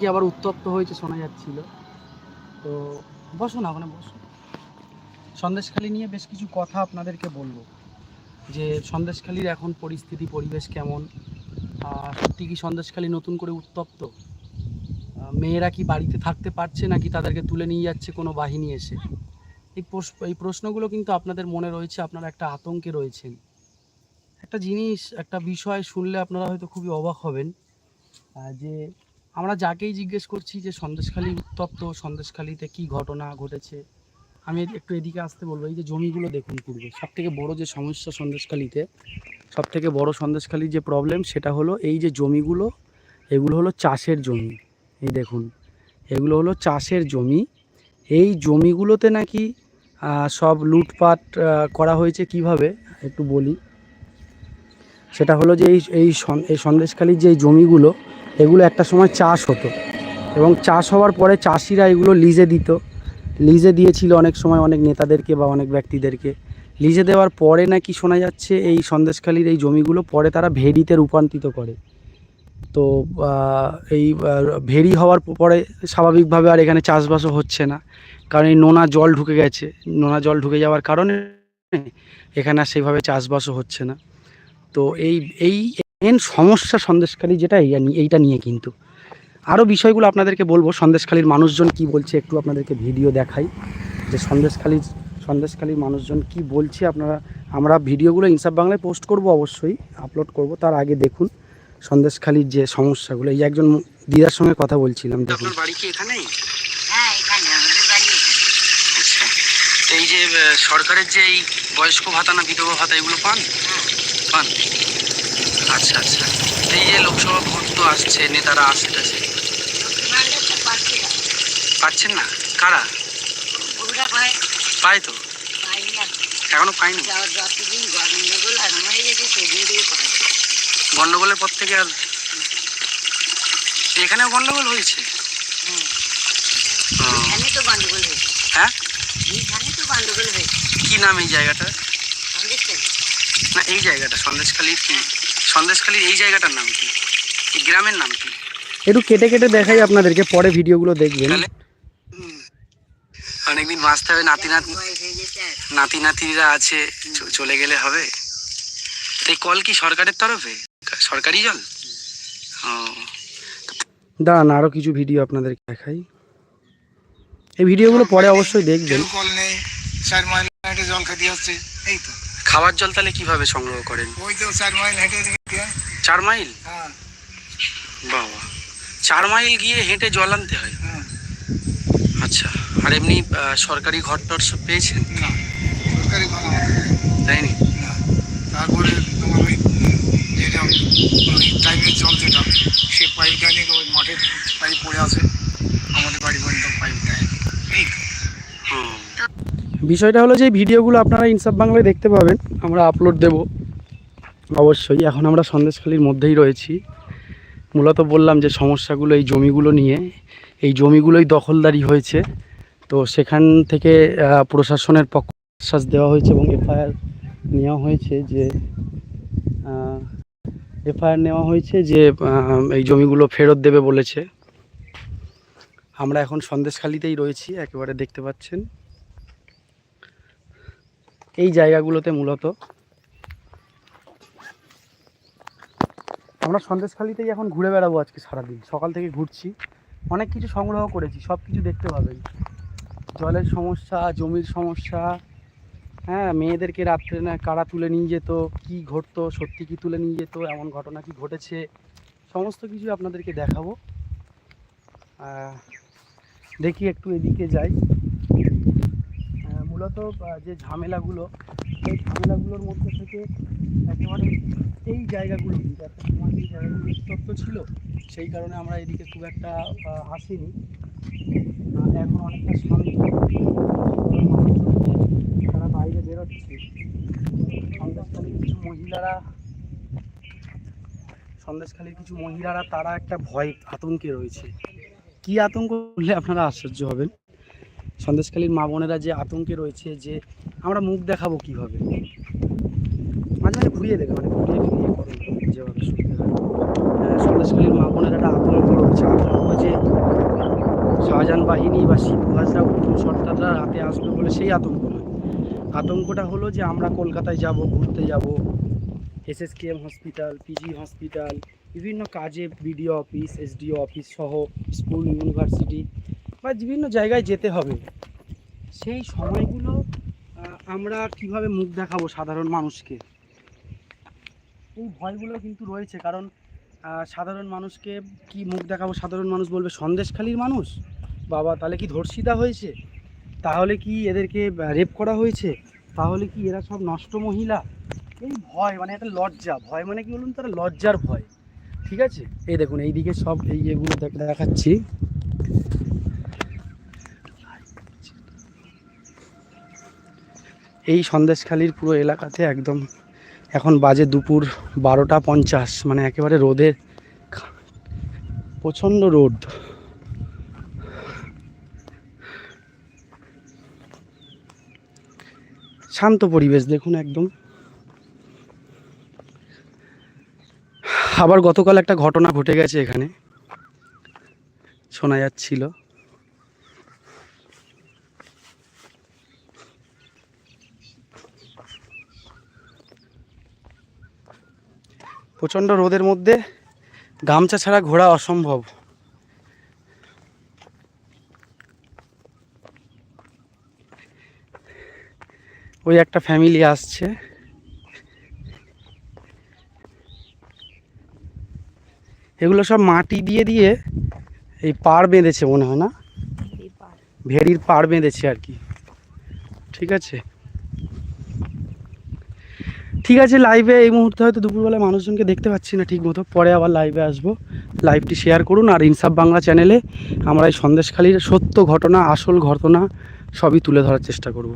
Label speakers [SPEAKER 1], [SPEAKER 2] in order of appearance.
[SPEAKER 1] কি আবার উত্তপ্ত হয়েছে শোনা যাচ্ছিল। তো বসো না ওখানে, বসো। সন্দেশখালি নিয়ে বেশ কিছু কথা আপনাদেরকে বলব। যে সন্দেশখালির এখন পরিস্থিতি, পরিবেশ কেমন? সত্যি কি সন্দেশখালি নতুন করে উত্তপ্ত? মেয়েরা কি বাড়িতে থাকতে পারছে নাকি তাদেরকে তুলে নিয়ে যাচ্ছে কোনো বাহিনী এসে? এই প্রশ্ন, এই প্রশ্নগুলো কিন্তু আপনাদের মনে রয়েছে, আপনারা একটা আতঙ্কে রয়েছেন। একটা জিনিস, একটা বিষয় শুনলে আপনারা হয়তো খুবই অবাক হবেন যে আমরা যাকেই জিজ্ঞেস করছি যে সন্দেশখালী উত্তপ্ত, সন্দেশখালীতে কি ঘটনা ঘটেছে, আমি একটু এদিকে আসতে বলব। এই যে জমিগুলো দেখুন পূর্বে সব থেকে বড়ো যে সমস্যা সন্দেশখালীতে সব থেকে বড়ো সন্দেশখালীর যে প্রবলেম সেটা হলো এই যে জমিগুলো, এগুলো হলো চাষের জমি। এই দেখুন, এগুলো হলো চাষের জমি। এই জমিগুলোতে নাকি সব লুটপাট করা হয়েছে কীভাবে? একটু বলি। সেটা হলো যে এই এই সন- এই সন্দেশখালীর যে জমিগুলো, এগুলো একটা সময় চাষ হতো। এবং চাষ হওয়ার পরে চাষিরা এগুলো লিজে দিত। লিজে দিয়েছিল অনেক সময় অনেক নেতাদেরকে বা অনেক ব্যক্তিদেরকে। লিজে দেওয়ার পরে নাকি শোনা যাচ্ছে এই সন্দেশখালীর এই জমিগুলো পরে তারা ভেড়িতে রূপান্তরিত করে। তো এই ভেড়ি হওয়ার পরে স্বাভাবিকভাবে আর এখানে চাষবাসও হচ্ছে না। কারণ এই নোনা জল ঢুকে গেছে। নোনা জল ঢুকে যাওয়ার কারণে এখানে আর সেইভাবে চাষবাসও হচ্ছে না। তো এই এই মেন সমস্যা সন্দেশখালী যেটা এই এইটা নিয়ে কিন্তু। আরও বিষয়গুলো আপনাদেরকে বলব সন্দেশখালীর মানুষজন কি বলছে একটু আপনাদেরকে ভিডিও দেখাই। যে সন্দেশখালীর সন্দেশখালীর মানুষজন কি বলছে আপনারা আমরা ভিডিওগুলো ইনসাফ বাংলায় পোস্ট করব অবশ্যই আপলোড করব তার আগে দেখুন সন্দেশখালীর যে সমস্যাগুলো। এই যে একজন দিদার সঙ্গে কথা বলছিলাম দেখুন। আপনার বাড়ি কি এখানেই?
[SPEAKER 2] হ্যাঁ এখানে আমাদের বাড়ি এখানে।
[SPEAKER 1] আচ্ছা এই যে সরকারের যে এই বয়স্ক ভাতা না বিধবা ভাতা এগুলো পান?
[SPEAKER 2] হ্যাঁ।
[SPEAKER 1] পান। আচ্ছা আচ্ছা। এই যে লোকসভা ভোট তো আসছে নেতারা আসছে
[SPEAKER 2] না
[SPEAKER 1] পাচ্ছেন না? কারা?
[SPEAKER 2] পায়
[SPEAKER 1] তো। এখনও পাইনি গন্ডগোলের পর থেকে আর এখানেও গন্ডগোল হয়েছে? হ্যাঁ? কি নাম এই জায়গাটা না এই জায়গাটা সন্দেশখালীর কি? সন্দেশখালীর এই জায়গাটার নাম কি? এই গ্রামের নাম কি? একটু কেটে কেটে দেখাই আপনাদেরকে পরে ভিডিওগুলো দেখবেন। অনেকদিন বাঁচতে হবে নাতি নাতি নাতি নাতিরা আছে চলে গেলে হবে। তো এই কল কি সরকারের তরফে? সরকারি জল? ও। দাঁড়ান আরও কিছু ভিডিও আপনাদেরকে দেখাই। এই ভিডিওগুলো পরে অবশ্যই দেখবেন।
[SPEAKER 3] কল নেই চার মাইল জল খেতে হচ্ছে এই তো।
[SPEAKER 1] খাবার জল তাহলে কীভাবে সংগ্রহ করেন?
[SPEAKER 3] ওই তো চার মাইল হেঁটে
[SPEAKER 1] চার মাইল?
[SPEAKER 3] হ্যাঁ।
[SPEAKER 1] বাবা। চার মাইল গিয়ে হেঁটে জল আনতে হয়?
[SPEAKER 3] হ্যাঁ।
[SPEAKER 1] আচ্ছা আর এমনি সরকারি ঘর টর সব পেয়েছেন?
[SPEAKER 3] না সরকারি আমাদের
[SPEAKER 1] তাইনি
[SPEAKER 3] তারপরে তোমার ওই যেটা ওই টাইমের জল যেটা সে পাইপটা নিয়ে ওই মাঠের পাইপ পড়ে আছে। আমাদের বাড়ি পর্যন্ত পাইপ দেয়। এই।
[SPEAKER 1] বিষয়টা হলো যে ভিডিওগুলো আপনারা ইনসাফ বাংলায় দেখতে পাবেন, আমরা আপলোড দেব। অবশ্যই, এখন আমরা সন্দেশখালির মধ্যেই রয়েছি। মূলত বললাম যে সমস্যাগুলো এই জমিগুলো নিয়ে, এই জমিগুলোই দখলদারি হয়েছে। তো সেখান থেকে প্রশাসনের পক্ষ আশ্বাস দেওয়া হয়েছে এবং এফআইআর নেওয়া হয়েছে যে এফআইআর নেওয়া হয়েছে যে এই জমিগুলো ফেরত দেবে বলেছে। আমরা এখন সন্দেশখালিতেই রয়েছি, একেবারে দেখতে পাচ্ছেন। এই জায়গাগুলোতে মূলত। আমরা সন্দেশখালিতেই এখন ঘুরে বেড়াবো আজকে সারাদিন। সকাল থেকে ঘুরছি। অনেক কিছু সংগ্রহ করেছি সব কিছু দেখতে পাবেন। জলের সমস্যা, জমির সমস্যা হ্যাঁ মেয়েদেরকে রাত্রে না কারা তুলে নিয়ে যেত, কি ঘটতো, সত্যি কি তুলে নিয়ে যেত, এমন ঘটনা কি ঘটেছে, সমস্ত কিছু আপনাদেরকে দেখাবো। দেখি একটু এদিকে যাই। মূলত যে ঝামেলাগুলো এই ঝামেলাগুলোর মধ্যে থেকে একেবারে এই জায়গাগুলো কিন্তু একটা সময় এই জায়গাগুলো উত্তপ্ত ছিল সেই কারণে আমরা এদিকে খুব একটা আহ, আসিনি এখন অনেকটা শান্ত। তারা বাইরে বেরোচ্ছে সন্দেশখালীর কিছু মহিলারা সন্দেশখালীর কিছু মহিলারা তারা একটা ভয় আতঙ্কে রয়েছে। কি আতঙ্ক বললে আপনারা আশ্চর্য হবেন? সন্দেশখালীর মা বোনেরা যে আতঙ্কে রয়েছে যে আমরা মুখ দেখাবো কীভাবে? মাঝে মাঝে ঘুরিয়ে দেবে মানে ঘুরিয়ে ফিরিয়ে করুন যেভাবে হয়। আহ, সন্দেশখালীর মা বোনেরা একটা আতঙ্ক রয়েছে আতঙ্ক যে শাহজাহান বাহিনী বা শিবু হাজরা উত্তম সর্দাররা রাতে আসবে বলে সেই আতঙ্ক নয়। আতঙ্কটা হলো যে আমরা কলকাতায় যাব ঘুরতে যাব এসএসকেএম হসপিটাল পিজি হসপিটাল বিভিন্ন কাজে বিডিও অফিস এসডিও অফিস সহ স্কুল ইউনিভার্সিটি বা বিভিন্ন জায়গায় যেতে হবে। সেই সময়গুলো আমরা কীভাবে মুখ দেখাবো সাধারণ মানুষকে? এই ভয়গুলো কিন্তু রয়েছে, কারণ সাধারণ মানুষকে কি মুখ দেখাবো সাধারণ মানুষ বলবে, সন্দেশখালীর মানুষ? বাবা, তাহলে কি ধর্ষিতা হয়েছে? তাহলে কি এদেরকে রেপ করা হয়েছে? তাহলে কি এরা সব নষ্ট মহিলা? এই ভয় মানে একটা লজ্জা, ভয় মানে কি বলুন তারা লজ্জার ভয়। ঠিক আছে? এই দেখুন, এইদিকে সব এই এগুলো দেখাচ্ছি। এই সন্দেশখালির পুরো এলাকাতে একদম এখন বাজে দুপুর বারোটা পঞ্চাশ মানে একেবারে রোদে প্রচণ্ড রোদ। শান্ত পরিবেশ, দেখুন একদম। আবার গতকাল একটা ঘটনা ঘটে গেছে এখানে, শোনা যাচ্ছিল। প্রচণ্ড রোদের মধ্যে গামছা ছাড়া ঘোরা অসম্ভব। ওই একটা ফ্যামিলি আসছে। এগুলো সব মাটি দিয়ে দিয়ে এই পাড় বেঁধেছে মনে হয় না? ভেড়ির পাড় বেঁধেছে আর কি। ঠিক আছে? ঠিক আছে লাইভে এই মুহূর্তে হয়তো দুপুরবেলায় মানুষজনকে দেখতে পাচ্ছি না ঠিক মতো। পরে আবার লাইভে আসব। লাইভটি শেয়ার করুন আর ইনসাফ বাংলা চ্যানেলে আমরা এই সন্দেশখালির সত্য ঘটনা, আসল ঘটনা সবই তুলে ধরার চেষ্টা করব।